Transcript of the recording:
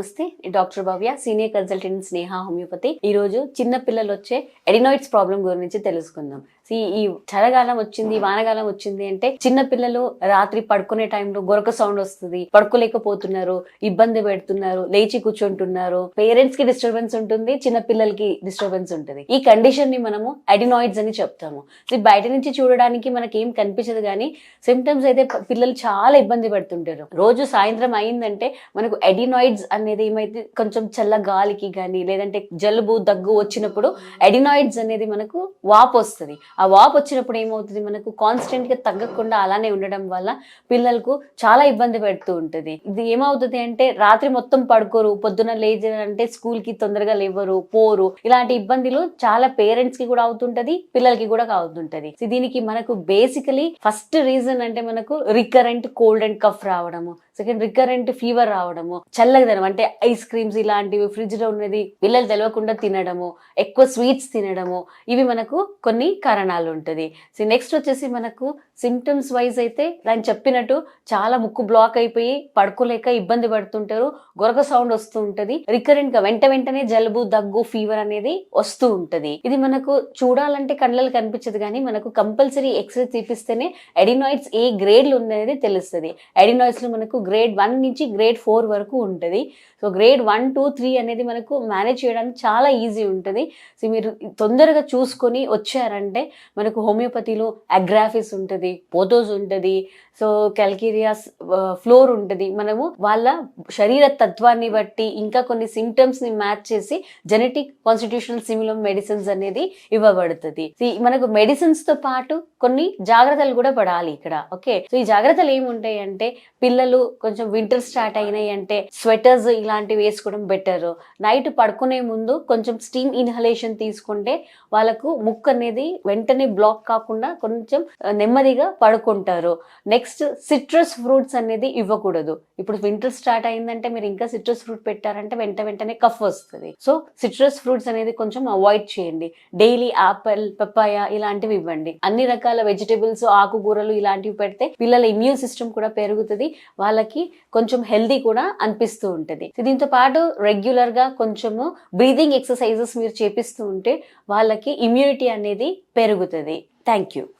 నమస్తే doctor Bhavya senior consultant Sneha homeopathy. ఈ రోజు చిన్న పిల్లలు వచ్చే ఎడినాయిడ్స్ ప్రాబ్లం గురించి తెలుసుకుందాం. ఈ చలగాలం వచ్చింది వానగాలం వచ్చింది అంటే చిన్న పిల్లలు రాత్రి పడుకునే టైంలో గొరక సౌండ్ వస్తుంది. పడుకోలేకపోతున్నారు ఇబ్బంది పెడుతున్నారు లేచి కూర్చుంటున్నారు. పేరెంట్స్కి డిస్టర్బెన్స్ ఉంటుంది చిన్న పిల్లలకి డిస్టర్బెన్స్ ఉంటుంది. ఈ కండిషన్ని మనము అడినాయిడ్స్ అని చెప్తాము. బయట నుంచి చూడడానికి మనకి ఏం కనిపించదు కానీ సిమ్టమ్స్ అయితే పిల్లలు చాలా ఇబ్బంది పడుతుంటారు. రోజు సాయంత్రం అయిందంటే మనకు ఎడినాయిడ్స్ అనేది ఏమైతే కొంచెం చల్ల గాలికి కానీ లేదంటే జలుబు దగ్గు వచ్చినప్పుడు ఎడినాయిడ్స్ అనేది మనకు వాపు వస్తుంది. ఆ వాపు వచ్చినప్పుడు ఏమవుతుంది? మనకు కాన్స్టెంట్గా తగ్గకుండా అలానే ఉండడం వల్ల పిల్లలకు చాలా ఇబ్బంది పెడుతూ ఉంటుంది. ఇది ఏమవుతుంది అంటే రాత్రి మొత్తం పడుకోరు పొద్దున లేచారంటే స్కూల్కి తొందరగా లేవరు పోరు. ఇలాంటి ఇబ్బందులు చాలా పేరెంట్స్కి కూడా అవుతుంటది పిల్లలకి కూడా అవుతుంటది. దీనికి మనకు బేసికలీ ఫస్ట్ రీజన్ అంటే మనకు రికరెంట్ కోల్డ్ అండ్ కఫ్ రావడము. సెకండ్ రికరెంట్ ఫీవర్ రావడము చల్లగదనం అంటే ఐస్ క్రీమ్స్ ఇలాంటివి ఫ్రిడ్జ్లో ఉన్నది పిల్లలు తెలవకుండా తినడము ఎక్కువ స్వీట్స్ తినడము ఇవి మనకు కొన్ని కారణాలు ఉంటుంది. సో నెక్స్ట్ వచ్చేసి మనకు సిమ్టమ్స్ వైజ్ అయితే దాన్ని చెప్పినట్టు చాలా ముక్కు బ్లాక్ అయిపోయి పడుకోలేక ఇబ్బంది పడుతుంటారు గొరక సౌండ్ వస్తూ ఉంటది. రికరెంట్గా వెంట వెంటనే జలుబు దగ్గు ఫీవర్ అనేది వస్తూ ఉంటది. ఇది మనకు చూడాలంటే కళ్ళకి కనిపించదు కానీ మనకు కంపల్సరీ ఎక్స్రే తీపిస్తేనే ఎడినాయిడ్స్ ఏ గ్రేడ్లు ఉన్నది తెలుస్తుంది. ఎడినాయిడ్స్లో మనకు గ్రేడ్ వన్ నుంచి గ్రేడ్ ఫోర్ వరకు ఉంటుంది. So grade one two three అనేది మనకు మేనేజ్ చేయడానికి చాలా ఈజీ ఉంటుంది. సో మీరు తొందరగా చూసుకొని వచ్చారంటే మనకు హోమియోపతిలో అగ్రాఫిస్ ఉంటుంది పోతోస్ ఉంటుంది. సో క్యాల్కేరియాస్ ఫ్లోర్ ఉంటుంది. మనము వాళ్ళ శరీర తత్వాన్ని బట్టి ఇంకా కొన్ని సిమ్టమ్స్ని మ్యాచ్ చేసి జెనెటిక్ కాన్స్టిట్యూషనల్ సిమిలం మెడిసిన్స్ అనేది ఇవ్వబడుతుంది. మనకు మెడిసిన్స్తో పాటు కొన్ని జాగ్రత్తలు కూడా పడాలి ఇక్కడ ఓకే? సో ఈ జాగ్రత్తలు ఏముంటాయి అంటే పిల్లలు కొంచెం వింటర్ స్టార్ట్ అయినాయి అంటే స్వెటర్స్ ఇలాంటివి వేసుకోవడం బెటర్ నైట్ పడుకునే ముందు కొంచెం స్టీమ్ ఇన్హలేషన్ తీసుకుంటే వాళ్ళకు ముక్కు అనేది వెంటనే బ్లాక్ కాకుండా కొంచెం నెమ్మదిగా పడుకుంటారు. నెక్స్ట్ సిట్రస్ ఫ్రూట్స్ అనేది ఇవ్వకూడదు. ఇప్పుడు వింటర్ స్టార్ట్ అయిందంటే మీరు ఇంకా సిట్రస్ ఫ్రూట్ పెట్టారంటే వెంట వెంటనే కఫ్ వస్తుంది. సో సిట్రస్ ఫ్రూట్స్ అనేది కొంచెం అవాయిడ్ చేయండి. డైలీ ఆపిల్ పప్పాయ ఇలాంటివి ఇవ్వండి. అన్ని రకాల వెజిటేబుల్స్ ఆకుకూరలు ఇలాంటివి పెడితే పిల్లల ఇమ్యూన్ సిస్టమ్ కూడా పెరుగుతుంది వాళ్ళకి కొంచెం హెల్దీ కూడా అనిపిస్తూ ఉంటుంది. దీంతో పాటు రెగ్యులర్గా కొంచెము బ్రీదింగ్ ఎక్సర్సైజెస్ మీరు చేపిస్తూ ఉంటే వాళ్ళకి ఇమ్యూనిటీ అనేది పెరుగుతుంది. Thank you